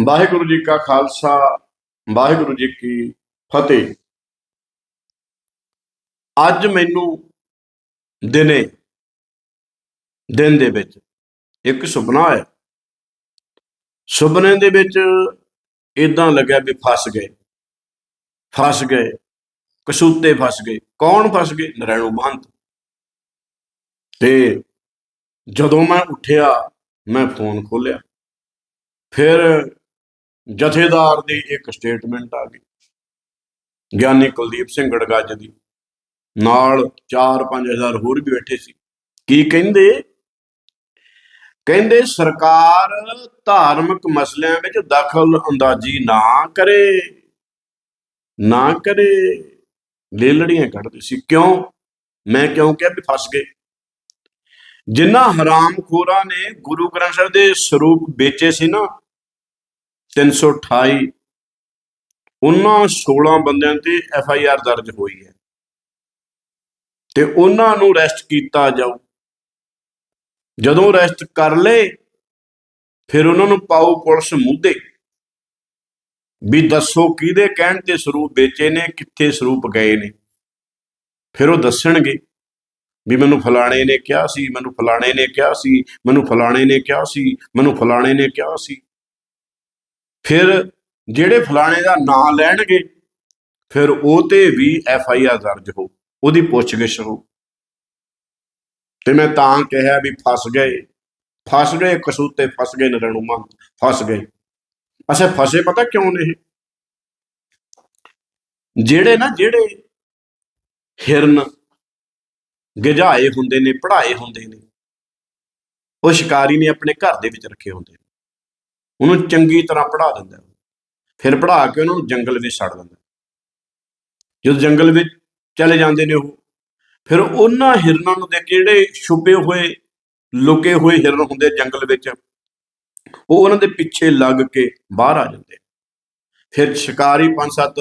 ਵਾਹਿਗੁਰੂ ਜੀ ਕਾ ਖਾਲਸਾ, ਵਾਹਿਗੁਰੂ ਜੀ ਕੀ ਫਤਿਹ। ਅੱਜ ਮੈਨੂੰ ਦਿਨੇ, ਦਿਨ ਦੇ ਵਿੱਚ ਇੱਕ ਸੁਪਨਾ ਆਇਆ। ਸੁਪਨੇ ਦੇ ਵਿੱਚ ਇਦਾਂ ਲੱਗਿਆ ਵੀ ਫਸ ਗਏ। ਫਸ ਗਏ, ਕਸੂਤੇ ਫਸ ਗਏ। ਕੌਣ ਫਸ ਗਏ? ਨਰੈਣੂ ਮਹੰਤ। ਤੇ ਜਦੋਂ ਮੈਂ ਉੱਠਿਆ, ਮੈਂ ਫੋਨ ਖੋਲਿਆ ਫਿਰ ਜਥੇਦਾਰ ਦੀ ਇੱਕ ਸਟੇਟਮੈਂਟ ਆ ਗਈ। ਗਿਆਨੀ ਕੁਲਦੀਪ ਸਿੰਘ ਗੜਗੱਜ ਦੀ। ਨਾਲ 4-5000 ਹੋਰ ਵੀ ਬੈਠੇ ਸੀ। ਕੀ ਕਹਿੰਦੇ? ਕਹਿੰਦੇ, ਸਰਕਾਰ ਧਾਰਮਿਕ ਮਸਲਿਆਂ ਵਿੱਚ ਦਖਲ ਅੰਦਾਜ਼ੀ ਨਾ ਕਰੇ ਨਾ ਕਰੇ। ਲੇਲੜੀਆਂ ਕੱਢਦੇ ਸੀ। ਕਿਉਂ? ਮੈਂ ਕਿਉਂ ਕਿਹਾ ਵੀ ਫਸ ਗਏ? ਜਿਨ੍ਹਾਂ ਹਰਾਮਖੋਰਾਂ ਨੇ ਗੁਰੂ ਗ੍ਰੰਥ ਸਾਹਿਬ ਦੇ ਸਰੂਪ ਵੇਚੇ ਸੀ ਨਾ 328 ਉਹਨਾਂ 16 ਬੰਦਿਆਂ ਤੇ ਐਫ ਆਈ ਆਰ ਦਰਜ ਹੋਈ ਹੈ। ਤੇ ਉਹਨਾਂ ਨੂੰ ਅਰੈਸਟ ਕੀਤਾ ਜਾਊ। ਜਦੋਂ ਅਰੈਸਟ ਕਰ ਲਏ, ਫਿਰ ਉਹਨਾਂ ਨੂੰ ਪਾਓ ਪੁਲਿਸ ਮੁੱਦੇ। ਵੀ ਦੱਸੋ ਕਿਹਦੇ ਕਹਿਣ ਤੇ ਸਰੂਪ ਵੇਚੇ ਨੇ, ਕਿੱਥੇ ਸਰੂਪ ਗਏ ਨੇ। ਫਿਰ ਉਹ ਦੱਸਣਗੇ ਵੀ ਮੈਨੂੰ ਫਲਾਣੇ ਨੇ ਕਿਹਾ ਸੀ, ਮੈਨੂੰ ਫਲਾਣੇ ਨੇ ਕਿਹਾ ਸੀ, ਮੈਨੂੰ ਫਲਾਣੇ ਨੇ ਕਿਹਾ ਸੀ, ਮੈਨੂੰ ਫਲਾਣੇ ਨੇ ਕਿਹਾ ਸੀ। ਫਿਰ ਜਿਹੜੇ ਫਲਾਣੇ ਦਾ ਨਾਂ ਲੈਣਗੇ, ਫਿਰ ਉਹ ਤੇ ਵੀ ਐਫ ਆਈ ਆਰ ਦਰਜ ਹੋ, ਉਹਦੀ ਪੁੱਛਗਿੱਛ ਹੋ। ਤੇ ਮੈਂ ਤਾਂ ਕਿਹਾ ਵੀ ਫਸ ਗਏ। ਫਸ ਗਏ ਕਸੂਤੇ ਫਸ ਗਏ ਨਰਣੂਮਾ ਫਸ ਗਏ। ਅੱਛਾ, ਫਸੇ ਪਤਾ ਕਿਉਂ ਨੇ ਜਿਹੜੇ ਨਾ, ਜਿਹੜੇ ਹਿਰਨ ਗਿਝਾਏ ਹੁੰਦੇ ਨੇ ਪੜਾਏ ਹੁੰਦੇ ਨੇ, ਉਹ ਸ਼ਿਕਾਰੀ ਨੇ ਆਪਣੇ ਘਰ ਦੇ ਵਿੱਚ ਰੱਖੇ ਹੁੰਦੇ ਨੇ। ਉਹਨੂੰ ਚੰਗੀ ਤਰ੍ਹਾਂ ਪੜਾ ਦਿੰਦਾ ਫਿਰ ਪੜਾ ਕੇ ਉਹਨਾਂ ਨੂੰ ਜੰਗਲ ਵਿੱਚ ਛੱਡ ਦਿੰਦਾ ਹੈ। ਜਦੋਂ ਜੰਗਲ ਵਿੱਚ ਚਲੇ ਜਾਂਦੇ ਨੇ ਉਹ, ਫਿਰ ਉਹਨਾਂ ਹਿਰਨਾਂ ਨੂੰ ਦੇਖ ਕੇ ਜਿਹੜੇ ਛੁਪੇ ਹੋਏ, ਲੁਕੇ ਹੋਏ ਹਿਰਨ ਹੁੰਦੇ ਜੰਗਲ ਵਿੱਚ, ਉਹ ਉਹਨਾਂ ਦੇ ਪਿੱਛੇ ਲੱਗ ਕੇ ਬਾਹਰ ਆ ਜਾਂਦੇ ਫਿਰ ਸ਼ਿਕਾਰੀ ਪੰਜ ਸੱਤ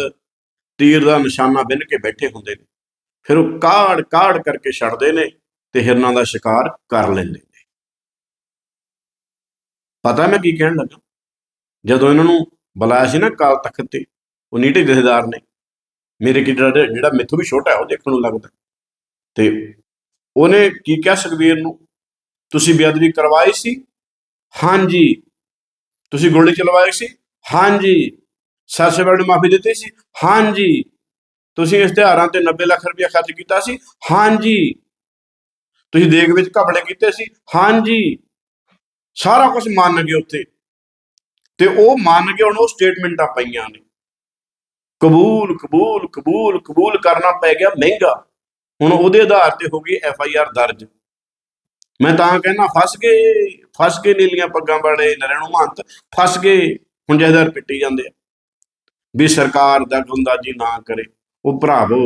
ਤੀਰ ਦਾ ਨਿਸ਼ਾਨਾ ਬਿੰਨ ਕੇ ਬੈਠੇ ਹੁੰਦੇ ਨੇ। ਫਿਰ ਉਹ ਕਾੜ ਕਾੜ ਕਰਕੇ ਛੱਡਦੇ ਨੇ ਤੇ ਹਿਰਨਾਂ ਦਾ ਸ਼ਿਕਾਰ ਕਰ ਲੈਂਦੇ ਨੇ। ਪਤਾ ਮੈਂ ਕੀ ਕਹਿਣ ਲੱਗਾ? ਜਦੋਂ ਇਹਨਾਂ ਨੂੰ ਬੁਲਾਇਆ ਸੀ ਨਾ ਕਾਲ ਤਖਤ ਤੇ, ਉਹ ਨੀਟੇ ਜਥੇਦਾਰ ਨੇ। ਮੇਰੇ ਕੀ ਜਿਹੜਾ ਜਿਹੜਾ ਮੈਥੋਂ ਵੀ ਛੋਟਾ ਹੈ, ਉਹ ਦੇਖਣ ਨੂੰ ਲੱਗਦਾ। ਤੇ ਉਹਨੇ ਕੀ ਕਿਹਾ ਸੁਖਬੀਰ ਨੂੰ? ਤੁਸੀਂ ਬੇਅਦਬੀ ਕਰਵਾਈ ਸੀ? ਹਾਂਜੀ। ਤੁਸੀਂ ਗੋਲੀ ਚਲਵਾਈ ਸੀ? ਹਾਂਜੀ। ਸਾਸੇਵਾਲ ਨੂੰ ਮਾਫੀ ਦਿੱਤੀ ਸੀ? ਹਾਂਜੀ। ਤੁਸੀਂ ਇਸ਼ਤਿਹਾਰਾਂ ਤੇ 90 ਲੱਖ ਰੁਪਇਆ ਖਰਚ ਕੀਤਾ ਸੀ? ਹਾਂਜੀ। ਤੁਸੀਂ ਦੇਗ ਵਿੱਚ ਘਪਲੇ ਕੀਤੇ ਸੀ? ਹਾਂਜੀ। ਸਾਰਾ ਕੁਝ ਮੰਨ ਗਏ ਉੱਥੇ। ਤੇ ਉਹ ਮੰਨ ਕੇ ਹੁਣ ਉਹ ਸਟੇਟਮੈਂਟਾਂ ਪਈਆਂ ਨੇ। ਕਬੂਲ ਕਬੂਲ ਕਬੂਲ ਕਬੂਲ ਕਰਨਾ ਪੈ ਗਿਆ ਮਹਿੰਗਾ। ਹੁਣ ਉਹਦੇ ਆਧਾਰ ਤੇ ਹੋ ਗਈ ਐਫ ਆਈ ਆਰ ਦਰਜ। ਮੈਂ ਤਾਂ ਕਹਿੰਦਾ ਫਸ ਗਏ ਫਸ ਗਏ ਨੀਲੀਆਂ ਪੱਗਾਂ ਵਾਲੇ ਨਰੈਣੂ ਮਹੰਤ, ਫਸ ਗਏ, ਹੁਣ ਜਹਦਾਰ ਪਿੱਟੀ ਜਾਂਦੇ ਆ। ਵੀ ਸਰਕਾਰ ਦਖਲਅੰਦਾਜ਼ੀ ਨਾ ਕਰੇ, ਉਹ ਭਰਾਵੋ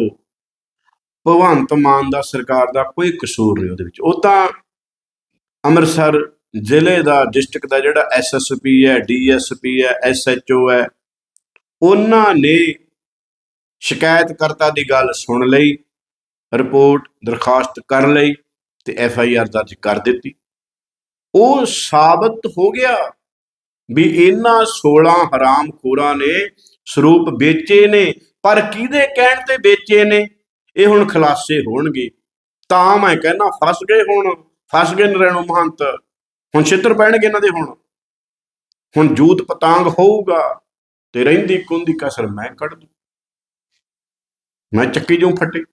ਭਗਵੰਤ ਮਾਨ ਦਾ ਸਰਕਾਰ ਦਾ ਕੋਈ ਕਸੂਰ ਨਹੀਂ ਉਹਦੇ ਵਿੱਚ। ਉਹ ਤਾਂ ਅੰਮ੍ਰਿਤਸਰ ਜ਼ਿਲ੍ਹੇ ਦਾ, ਡਿਸਟ੍ਰਿਕਟ ਦਾ ਜਿਹੜਾ ਐਸਐਸਪੀ ਹੈ ਡੀਐਸਪੀ ਹੈ ਐਸਐਚਓ ਹੈ, ਉਹਨਾਂ ਨੇ ਸ਼ਿਕਾਇਤਕਰਤਾ ਦੀ ਗੱਲ ਸੁਣ ਲਈ, ਰਿਪੋਰਟ ਦਰਖਾਸਤ ਕਰ ਲਈ ਤੇ ਐਫ ਆਈ ਆਰ ਦਰਜ ਕਰ ਦਿੱਤੀ। ਉਹ ਸਾਬਤ ਹੋ ਗਿਆ ਵੀ ਇਹਨਾਂ 16 ਹਰਾਮਖੋਰਾਂ ਨੇ ਸਰੂਪ ਵੇਚੇ ਨੇ, ਪਰ ਕਿਹਦੇ ਕਹਿਣ ਤੇ ਵੇਚੇ ਨੇ? ਇਹ ਹੁਣ ਖੁਲਾਸੇ ਹੋਣਗੇ। ਤਾਂ ਮੈਂ ਕਹਿੰਦਾ ਫਸ ਗਏ ਹੁਣ, ਫਸ ਗਏ ਨਰੈਣੂ ਮਹੰਤ। ਹੁਣ ਛਿੱਤਰ ਪੈਣਗੇ ਇਹਨਾਂ ਦੇ ਹੁਣ। ਹੁਣ ਜੂਤ ਪਤਾੰਗ ਹੋਊਗਾ ਤੇ ਰਹਿੰਦੀ ਕੁੰਦੀ ਕਸਰ ਮੈਂ ਕੱਢ ਦੂੰ। ਮੈਂ ਚੱਕੀ ਜੂ ਫੱਟੇ।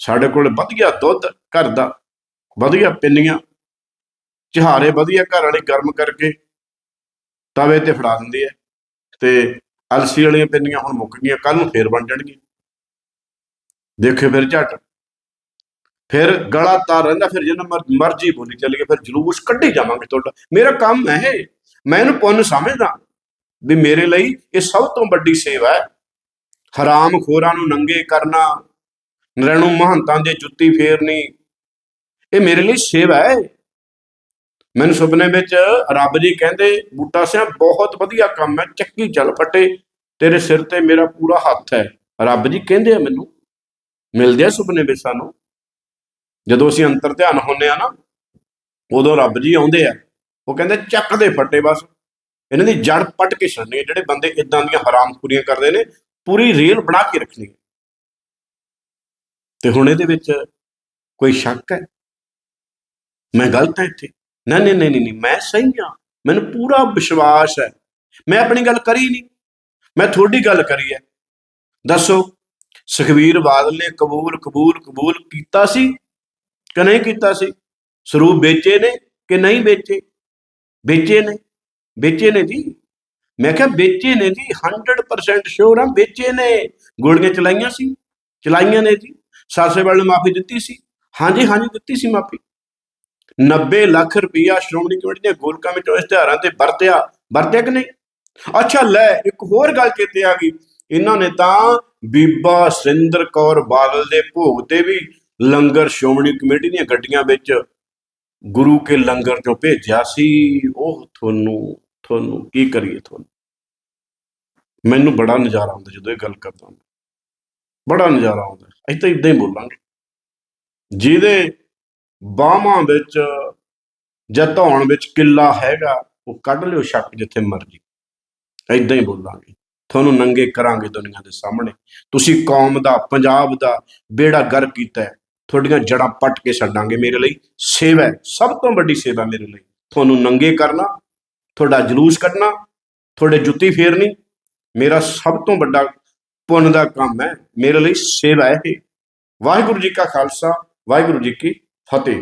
ਸਾਡੇ ਕੋਲ ਵਧੀਆ ਦੁੱਧ ਘਰ ਦਾ ਵਧੀਆ ਪਿੰਨੀਆਂ। ਚਹਾਰੇ ਵਧੀਆ ਘਰ ਵਾਲੇ ਗਰਮ ਕਰਕੇ ਤਵੇ ਤੇ ਫੜਾ ਦਿੰਦੇ ਆ। ਤੇ ਅਲਸੀ ਵਾਲੀਆਂ ਪਿੰਨੀਆਂ ਹੁਣ ਮੁੱਕ ਗਈਆਂ ਕੱਲ ਨੂੰ ਫੇਰ ਬਣ ਜਾਣਗੀਆਂ ਦੇਖਿਓ ਫਿਰ ਝਟ। ਫਿਰ ਗਲਾ ਤਾਰ ਰਹਿੰਦਾ, ਫਿਰ ਜਿੰਨਾ ਮਰ- ਮਰਜ਼ੀ ਬੋਲੀ ਚੱਲ ਗਈ, ਫਿਰ ਜਲੂਸ ਕੱਢੀ ਜਾਵਾਂਗੇ ਤੁਹਾਡਾ। ਮੇਰਾ ਕੰਮ ਹੈ ਮੈਂ ਇਹਨੂੰ ਪੁੰਨ ਸਮਝਦਾ ਵੀ ਮੇਰੇ ਲਈ ਇਹ ਸਭ ਤੋਂ ਵੱਡੀ ਸੇਵਾ ਹੈ। ਹਰਾਮ ਖੋਰਾਂ ਨੂੰ ਨੰਗੇ ਕਰਨਾ, ਨਰੈਣੂ ਮਹੰਤਾਂ ਦੇ ਜੁੱਤੀ ਫੇਰਨੀ, ਇਹ ਮੇਰੇ ਲਈ ਸੇਵਾ ਹੈ। ਮੈਨੂੰ ਸੁਪਨੇ ਵਿੱਚ ਰੱਬ ਜੀ ਕਹਿੰਦੇ, ਬੂਟਾ ਸਿਆ, ਬਹੁਤ ਵਧੀਆ ਕੰਮ ਹੈ, ਚੱਕੀ ਚੱਲ ਫਟੇ, ਤੇਰੇ ਸਿਰ ਤੇ ਮੇਰਾ ਪੂਰਾ ਹੱਥ ਹੈ। ਰੱਬ ਜੀ ਕਹਿੰਦੇ ਆ ਮੈਨੂੰ, ਮਿਲਦੇ ਆ ਸੁਪਨੇ ਵਿੱਚ ਸਾਨੂੰ। ਜਦੋਂ ਅਸੀਂ ਅੰਤਰ ਧਿਆਨ ਹੁੰਨੇ ਆ ਨਾ, ਉਦੋਂ ਰੱਬ ਜੀ ਆਉਂਦੇ ਆ। ਉਹ ਕਹਿੰਦੇ ਚੱਕ ਦੇ ਫੱਟੇ ਬਸ। ਇਹਨਾਂ ਦੀ ਜੜ ਪੱਟ ਕੇ ਛੱਡਣੀ ਹੈ, ਜਿਹੜੇ ਬੰਦੇ ਇਦਾਂ ਦੀਆਂ ਹਰਾਮਖੋਰੀਆਂ ਕਰਦੇ ਨੇ, ਪੂਰੀ ਰੇਲ ਬਣਾ ਕੇ ਰੱਖਣੀ ਹੈ। ਤੇ ਹੁਣ ਇਹਦੇ ਵਿੱਚ ਕੋਈ ਸ਼ੱਕ ਹੈ? ਮੈਂ ਗਲਤ ਹਾਂ ਇੱਥੇ? ਨਹੀਂ ਨਹੀਂ ਨਹੀਂ ਨਹੀਂ ਮੈਂ ਸਹੀ ਹਾਂ। ਮੈਨੂੰ ਪੂਰਾ ਵਿਸ਼ਵਾਸ ਹੈ। ਮੈਂ ਆਪਣੀ ਗੱਲ ਕਰੀ ਨਹੀਂ। ਮੈਂ ਤੁਹਾਡੀ ਗੱਲ ਕਰੀ ਹੈ। ਦੱਸੋ ਸੁਖਵੀਰ ਬਾਦਲ ਨੇ ਕਬੂਲ ਕਬੂਲ ਕਬੂਲ ਕੀਤਾ ਸੀ? ਕਿ ਨਹੀਂ ਕੀਤਾ ਸੀ? ਸਰੂਪ ਵੇਚੇ ਨੇ ਕਿ ਨਹੀਂ ਵੇਚੇ? ਵੇਚੇ ਨੇ। ਵੇਚੇ ਨੇ ਜੀ। ਮੈਂ ਕਿਹਾ ਵੇਚੇ ਨੇ ਜੀ 100% ਸ਼ੋਰ ਆ, ਵੇਚੇ ਨੇ। ਗੋਲੀਆਂ ਚਲਾਈਆਂ ਸੀ, ਚਲਾਈਆਂ ਨੇ ਜੀ। ਸਾਸੇਵਾਲ ਨੇ ਮਾਫੀ ਦਿੱਤੀ ਸੀ। ਹਾਂਜੀ ਹਾਂਜੀ, ਦਿੱਤੀ ਸੀ ਮਾਫੀ। 90 ਲੱਖ ਰੁਪਈਆ ਸ਼੍ਰੋਮਣੀ ਕਮੇਟੀ ਦੀਆਂ ਗੋਲਕਾਂ ਵਿੱਚੋਂ ਇਸ਼ਤਿਹਾਰਾਂ ਤੇ ਵਰਤਿਆ। ਵਰਤਿਆ ਕਿ ਨਹੀਂ? ਅੱਛਾ, ਲੈ, ਇੱਕ ਹੋਰ ਗੱਲ ਚੇਤੇ ਆ ਗਈ। ਇਹਨਾਂ ਨੇ ਤਾਂ ਬੀਬਾ ਸਿੰਦਰ ਕੌਰ ਬਾਦਲ ਦੇ ਭੋਗ ਤੇ ਵੀ ਲੰਗਰ ਸ਼੍ਰੋਮਣੀ ਕਮੇਟੀ ਦੀਆਂ ਗੱਡੀਆਂ ਵਿੱਚ ਗੁਰੂ ਕੇ ਲੰਗਰ ਜੋ ਭੇਜਿਆ ਸੀ, ਉਹ ਤੁਹਾਨੂੰ ਤੁਹਾਨੂੰ ਕੀ ਕਰੀਏ ਤੁਹਾਨੂੰ? ਮੈਨੂੰ ਬੜਾ ਨਜ਼ਾਰਾ ਆਉਂਦਾ ਜਦੋਂ ਇਹ ਗੱਲ ਕਰਦਾ ਹਾਂ। ਬੜਾ ਨਜ਼ਾਰਾ ਆਉਂਦਾ। ਅਸੀਂ ਤਾਂ ਇਦਾਂ ਹੀ ਬੋਲਾਂਗੇ। ਜਿਹਦੇ ਬਾਹਾਂ ਵਿੱਚ ਜਾਂ ਧੌਣ ਵਿੱਚ ਕਿੱਲਾ ਹੈਗਾ, ਉਹ ਕੱਢ ਲਿਓ ਸ਼ੱਕ ਜਿੱਥੇ ਮਰਜ਼ੀ। ਇਦਾਂ ਹੀ ਬੋਲਾਂਗੇ। ਤੁਹਾਨੂੰ ਨੰਗੇ ਕਰਾਂਗੇ ਦੁਨੀਆ ਦੇ ਸਾਹਮਣੇ। ਤੁਸੀਂ ਕੌਮ ਦਾ, ਪੰਜਾਬ ਦਾ ਬੇੜਾ ਗਰ ਕੀਤਾ ਹੈ। ਤੁਹਾਡੀਆਂ ਜੜਾਂ ਪੱਟ ਕੇ ਛੱਡਾਂਗੇ ਮੇਰੇ ਲਈ। ਸੇਵਾ ਹੈ, ਸਭ ਤੋਂ ਵੱਡੀ ਸੇਵਾ ਮੇਰੇ ਲਈ। ਤੁਹਾਨੂੰ ਨੰਗੇ ਕਰਨਾ, ਤੁਹਾਡਾ ਜਲੂਸ ਕੱਢਣਾ, ਤੁਹਾਡੇ ਜੁੱਤੀ ਫੇਰਨੀ, ਮੇਰਾ ਸਭ ਤੋਂ ਵੱਡਾ ਪੁੰਨ ਦਾ ਕੰਮ ਹੈ, ਮੇਰੇ ਲਈ ਸੇਵਾ ਹੈ ਇਹ। ਵਾਹਿਗੁਰੂ ਜੀ ਕਾ ਖਾਲਸਾ, ਵਾਹਿਗੁਰੂ ਜੀ ਕੀ ਫਤਿਹ।